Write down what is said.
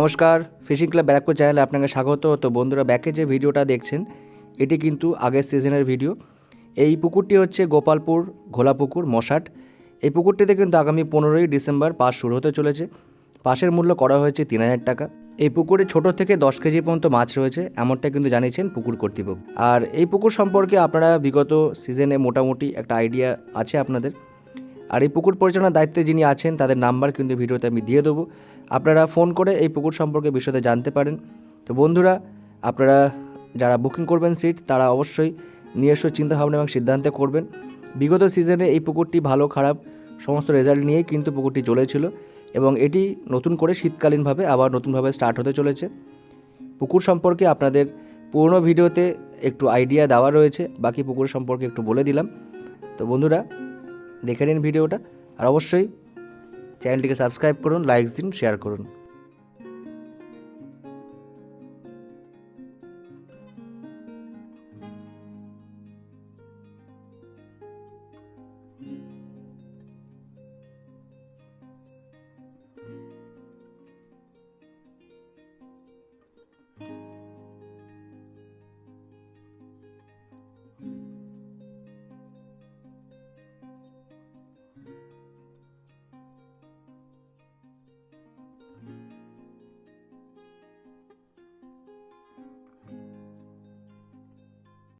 নমস্কার fishing club Barrackpore চ্যানেলে আপনাকে স্বাগত। তো বন্ধুরা ব্যাকে যে ভিডিওটা দেখছেন, এটি কিন্তু আগের সিজনের ভিডিও এই পুকুরটি হচ্ছে গোপালপুর ঘোলা পুকুর মশাট। এই পুকুরটিতে কিন্তু আগামী পনেরোই ডিসেম্বর পাস শুরু হতে চলেছে। পাশের মূল্য করা হয়েছে তিন হাজার টাকা। এই পুকুরে ছোট থেকে দশ কেজি পর্যন্ত মাছ রয়েছে, এমনটা কিন্তু জানিয়েছেন পুকুর কর্তৃপক্ষ। আর এই পুকুর সম্পর্কে আপনারা বিগত সিজনে মোটামুটি একটা আইডিয়া আছে আপনাদের। আর এই পুকুর পরিচালনার দায়িত্বে যিনি আছেন, তাদের নাম্বার কিন্তু ভিডিওতে আমি দিয়ে দেবো। আপনারা ফোন করে এই পুকুর সম্পর্কে বিষয়তে জানতে পারেন। তো বন্ধুরা, আপনারা যারা বুকিং করবেন সিট তারা অবশ্যই নিজস্ব চিন্তাভাবনা এবং সিদ্ধান্তে করবেন। বিগত সিজনে এই পুকুরটি ভালো, খারাপ, সমস্ত রেজাল্ট নিয়েই কিন্তু পুকুরটি চলেছিল এবং এটি নতুন করে শীতকালীনভাবে আবার নতুনভাবে স্টার্ট হতে চলেছে। পুকুর সম্পর্কে আপনাদের পুরনো ভিডিওতে একটু আইডিয়া দেওয়া রয়েছে, বাকি পুকুর সম্পর্কে একটু বলে দিলাম। তো বন্ধুরা দেখে নিন ভিডিওটা আর অবশ্যই চ্যানেলটিকে সাবস্ক্রাইব করুন লাইকস দিন শেয়ার করুন।